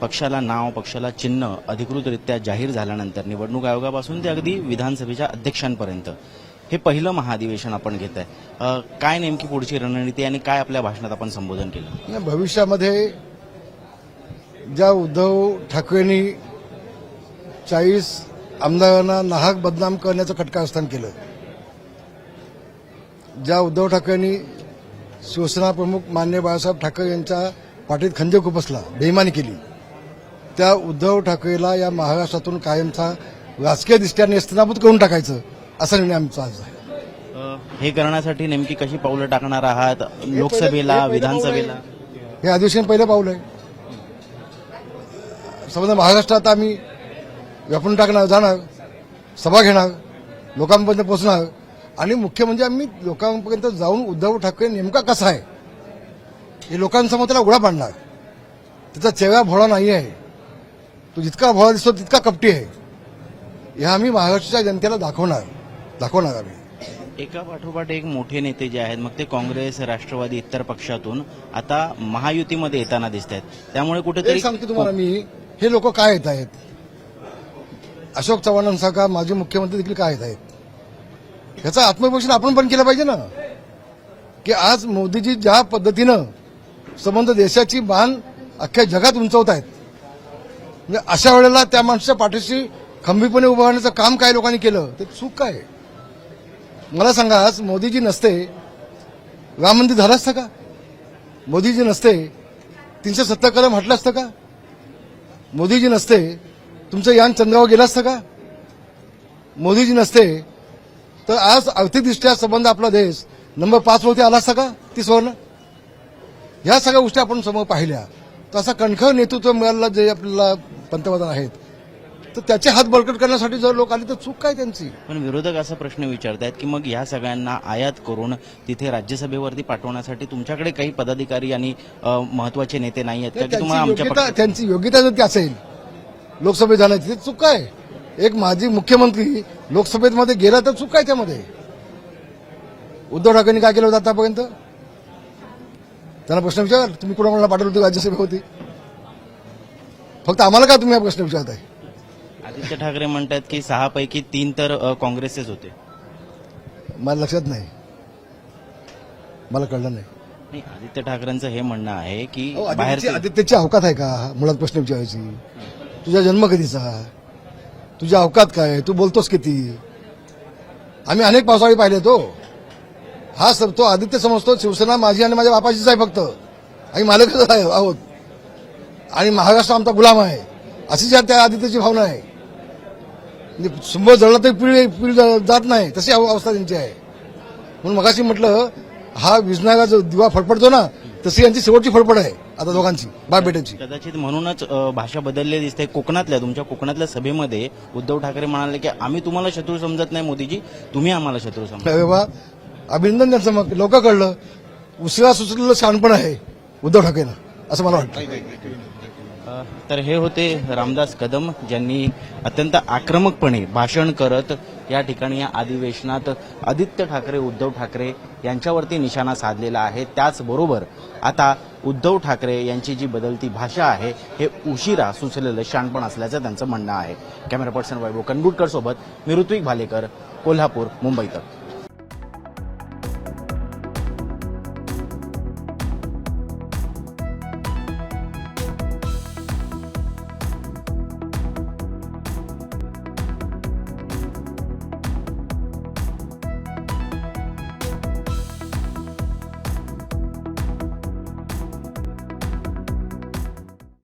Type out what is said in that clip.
पक्षाला नाव पक्षाला चिन्ह अधिकृतरित्या जाहीर झाल्यानंतर निवडणूक आयोगापासून ते अगदी विधानसभेच्या अध्यक्षांपर्यंत. हे पहिलं महाधिवेशन आपण घेत आहे. काय नेमकी पुढची रणनीती आणि काय आपल्या भाषणात आपण संबोधन केलं? भविष्यामध्ये ज्या उद्धव ठाकरेंनी चाळीस आमदारांना नाहक बदनाम करण्याचं खटकास्थान केलं ज्या उद्धव ठाकरेंनी शिवसेना प्रमुख मान्य बाळासाहेब ठाकरे यांच्या पाठीत खंजीर खुपसला बेईमानी केली त्या उद्धव ठाकरेला या महाराष्ट्रातून कायमचा राजकीयदृष्ट्या नेस्तनाबूत करून टाकायचं असा निर्णय आमचा आज आहे. हे करण्यासाठी नेमकी कशी पावलं टाकणार आहात? लोकसभेला विधानसभेला? हे अधिवेशन पहिलं पाऊल आहे. समजा महाराष्ट्रात आम्ही व्यापून टाकणार जाणार सभा घेणार लोकांपर्यंत पोहोचणार. आणि मुख्य म्हणजे आम्ही लोकांपर्यंत जाऊन उद्धव ठाकरे नेमका कसा आहे हे लोकांसमोर त्याला उघडा पाडणार. त्याचा चेहरा भोळा नाही आहे तो जितका भोळा दिसतो तितका कपटी आहे. हे आम्ही महाराष्ट्राच्या जनतेला दाखवणार दाखवणार आम्ही. एका पाठोपाठ एक मोठे नेते जे आहेत मग ते काँग्रेस राष्ट्रवादी इतर पक्षातून आता महायुतीमध्ये येताना दिसत आहेत त्यामुळे ते कुठेतरी सांगतो तुम्हाला मी हे लोक काय येत आहेत? अशोक चव्हाणांसारखा माजी मुख्यमंत्री देखील काय येत आहेत? याचं आत्मविमर्शन आपण पण केलं पाहिजे ना. की आज मोदीजी ज्या पद्धतीनं संबंध देशाची मान अख्ख्या जगात उंचवत आहेत म्हणजे अशा वेळेला त्या माणसाच्या पाठीशी खंबीपणे उभं राहण्याचं काम काय लोकांनी केलं ते चूक काय मला सांगा आज मोदीजी नसते राम मंदिर झालं असतं का? मोदीजी नसते तीनशे सत्तर कलम हटलं असतं का? मोदीजी नसते तुमचं यान चंद्रावर गेलं असतं का? मोदीजी नसते तर आज आर्थिकदृष्ट्या संबंध आपला देश नंबर पाचवरती आला असता का? तीस ह्या सगळ्या गोष्टी आपण समोर पाहिल्या. तर असा कणखर नेतृत्व मिळालं जे आपल्याला पंतप्रधान आहेत. तर त्याचे हात बळकट करण्यासाठी जर लोक आले तर चूक काय त्यांची? पण विरोधक असा प्रश्न विचारतायत की मग या सगळ्यांना आयात करून तिथे राज्यसभेवरती पाठवण्यासाठी तुमच्याकडे काही पदाधिकारी आणि महत्त्वाचे नेते नाही आहेत का? त्यांची तुम्हाला आमच्या योग्यता पक्षात- त्यांची योग्यता जर ती असेल लोकसभेत जाण्याची चूक काय? एक माजी मुख्यमंत्री लोकसभेमध्ये गेला तर चूक काय त्यामध्ये? उद्धव ठाकरेंनी काय केलं होतं आतापर्यंत? त्यांना प्रश्न विचार तुम्ही कोणाकोणाला पाठवलं होतं राज्यसभेवरती? फक्त आम्हाला का तुम्ही हा प्रश्न विचारताय? आदित्य ठाकरे म्हणतात की सहा पैकी तीन तर काँग्रेसचेच होते. मला लक्षात नाही. मला कळलं नाही. नाही आदित्य ठाकरेंचं हे म्हणणं आहे की अहो, बाहेर आदित्यची आदित्यची अवकात आहे का? मुळात प्रश्न विचारायची. तुझा जन्म कधीचा? तुझ्या अवकात काय? तू बोलतोस किती? आम्ही अनेक पावसाळी पाहिले तो हा सब तो आदित्य समजतो शिवसेना माझी आणि माझ्या बापाचीच आहे फक्त. आम्ही मालकच आहे आहोत. आणि महाराष्ट्र आमचा गुलाम आहे. अशी ज्या त्या आदित्यची भावना आहे. म्हणजे सुंब जळला तरी पिढी पिढी जात नाही. तशी अव- अवस्था त्यांची आहे. म्हणून मगाशी म्हटलं हा विजणारा जो दिवा फडफडतो ना तशी यांची शेवटची फडफड आहे. आता दोघांची बाप बेट्याची कदाचित म्हणूनच भाषा बदलली दिसते. कोकणातल्या तुमच्या कोकणातल्या सभेमध्ये उद्धव ठाकरे म्हणाले की आम्ही तुम्हाला शत्रू समजत नाही मोदीजी. तुम्ही आम्हाला शत्रू समजा अभिनंदन त्यांचं मग. लोक कळलं. उशिरा सुचलेलं शहाणपण आहे उद्धव ठाकरेंना असं मला वाटतं. तर हे होते रामदास कदम ज्यांनी अत्यंत आक्रमकपणे भाषण करत या ठिकाणी या अधिवेशनात आदित्य ठाकरे उद्धव ठाकरे यांच्यावरती निशाणा साधलेला आहे. त्याचबरोबर आता उद्धव ठाकरे यांची जी बदलती भाषा आहे हे उशिरा सुचलेलं शाणपण असल्याचं त्यांचं म्हणणं आहे. कॅमेरा पर्सन वैभव कनबुटकर सोबत मी ऋत्विक भालेकर कोल्हापूर मुंबई तक.